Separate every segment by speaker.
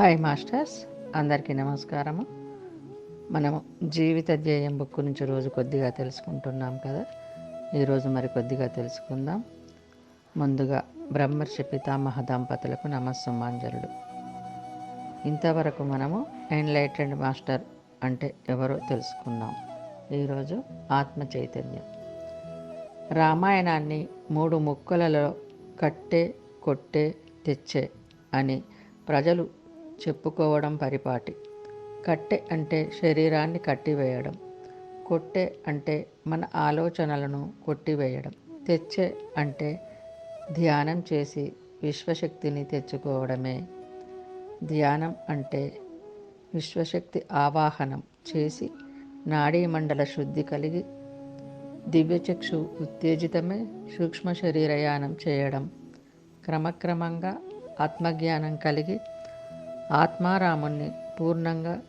Speaker 1: Hi masters అందరికీ నమస్కారము. మనము జీవిత ధ్యేయం బుక్ నుంచి రోజు కొద్దిగా తెలుసుకుంటున్నాం కదా. ఈరోజు మరి కొద్దిగా తెలుసుకుందాం. ముందుగా బ్రహ్మర్షి పితామహ దంపతులకు నమస్సుమాంజలుడు ఇంతవరకు మనము ఎన్లైటెడ్ మాస్టర్ అంటే ఎవరో తెలుసుకున్నాం. ఈరోజు ఆత్మ చైతన్యం. రామాయణాన్ని మూడు ముక్కలలో కట్టే కొట్టే తెచ్చే అని ప్రజలు చెప్పుకోవడం పరిపాటి. కట్టె అంటే శరీరాన్ని కట్టివేయడం. కొట్టె అంటే మన ఆలోచనలను కొట్టివేయడం. తెచ్చే అంటే ధ్యానం చేసి విశ్వశక్తిని తెచ్చుకోవడమే. ధ్యానం అంటే విశ్వశక్తి ఆవాహనం చేసి నాడీమండల శుద్ధి కలిగి దివ్యచక్షు ఉత్తేజితమే సూక్ష్మ శరీరయానం చేయడం. క్రమక్రమంగా ఆత్మజ్ఞానం కలిగి ఆత్మారాముణ్ణి పూర్ణంగా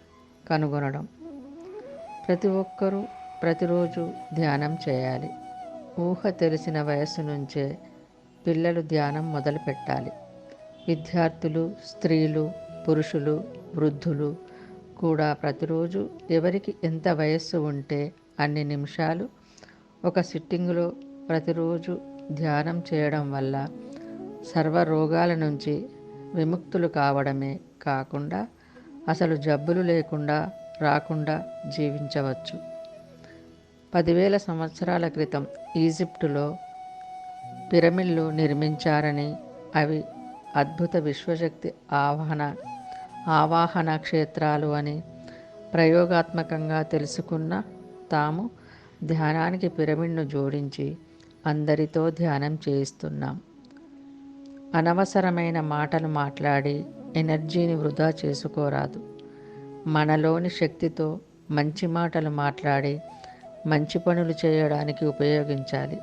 Speaker 1: కనుగొనడం. ప్రతి ఒక్కరూ ప్రతిరోజు ధ్యానం చేయాలి. ఊహ తెలిసిన వయస్సు నుంచే పిల్లలు ధ్యానం మొదలు పెట్టాలి విద్యార్థులు స్త్రీలు పురుషులు వృద్ధులు కూడా ప్రతిరోజు ఎవరికి ఎంత వయస్సు ఉంటే అన్ని నిమిషాలు ఒక సిట్టింగులో ప్రతిరోజు ధ్యానం చేయడం వల్ల సర్వ రోగాల నుంచి విముక్తులు కావడమే కాకుండా అసలు జబ్బులు లేకుండా రాకుండా జీవించవచ్చు. పదివేల సంవత్సరాల క్రితం ఈజిప్టులో పిరమిడ్లు నిర్మించారని అవి అద్భుత విశ్వశక్తి ఆవాహన ఆవాహన క్షేత్రాలు అని ప్రయోగాత్మకంగా తెలుసుకున్న తాము ధ్యానానికి పిరమిడ్ను జోడించి అందరితో ధ్యానం చేయిస్తున్నాం. అనవసరమైన మాటలు మాట్లాడి ఎనర్జీని వృధా చేసుకోరాదు. మనలోని శక్తితో మంచి మాటలు మాట్లాడి మంచి పనులు చేయడానికి ఉపయోగించాలి.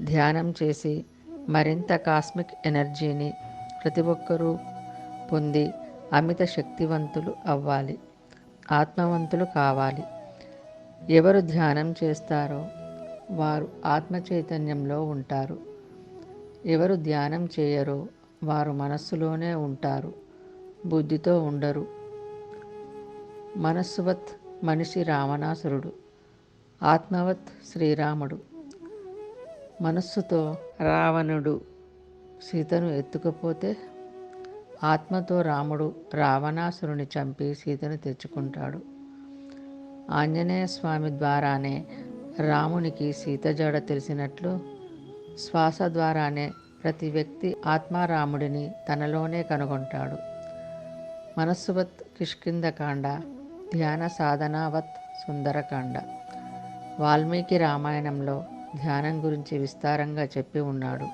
Speaker 1: ధ్యానం చేసి మరింత కాస్మిక్ ఎనర్జీని ప్రతి ఒక్కరూ పొంది అమిత శక్తివంతులు అవ్వాలి. ఆత్మవంతులు కావాలి. ఎవరు ధ్యానం చేస్తారో వారు ఆత్మ చైతన్యంలో ఉంటారు. ఎవరు ధ్యానం చేయరో వారు మనస్సులోనే ఉంటారు. బుద్ధితో ఉండరు. మనస్సువత్ మనిషి రావణాసురుడు. ఆత్మవత్ శ్రీరాముడు. మనస్సుతో రావణుడు. సీతను ఎత్తుకపోతే ఆత్మతో రాముడు రావణాసురుని చంపి సీతను తెచ్చుకుంటాడు. ఆంజనేయ స్వామి ద్వారానే రామునికి సీత జడ తెలిసినట్లు శ్వాస ద్వారానే ప్రతి వ్యక్తి ఆత్మారాముడిని తనలోనే కనుగొంటాడు. మనస్సువత్ కిష్కిందకాండ ధ్యాన సాధనావత్ సుందరకాండ. వాల్మీకి రామాయణంలో ధ్యానం గురించి విస్తారంగా చెప్పి ఉన్నాడు.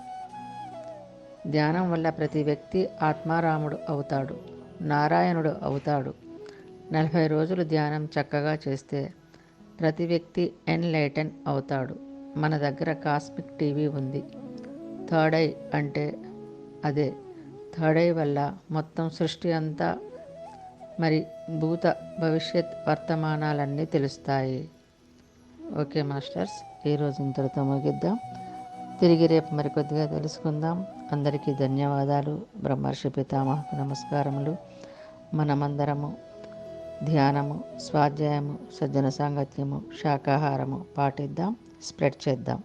Speaker 1: ధ్యానం వల్ల ప్రతి వ్యక్తి ఆత్మారాముడు అవుతాడు నారాయణుడు అవుతాడు. నలభై రోజులు ధ్యానం చక్కగా చేస్తే ప్రతి వ్యక్తి ఎన్లైటన్ అవుతాడు. మన దగ్గర కాస్మిక్ టీవీ ఉంది. థర్డ్ ఐ అంటే అదే. థర్డ్ ఐ వల్ల మొత్తం సృష్టి అంతా మరి భూత భవిష్యత్ వర్తమానాలన్నీ తెలుస్తాయి. ఓకే మాస్టర్స్ ఈరోజు ఇంతటితో ముగిద్దాం. తిరిగి రేపు మరికొద్దిగా తెలుసుకుందాం. అందరికీ ధన్యవాదాలు. బ్రహ్మర్షి పితామహకు నమస్కారములు. మనమందరము ధ్యానము స్వాధ్యాయము సజ్జన సాంగత్యము శాకాహారము పాటిద్దాం స్ప్రెడ్ చేద్దాం.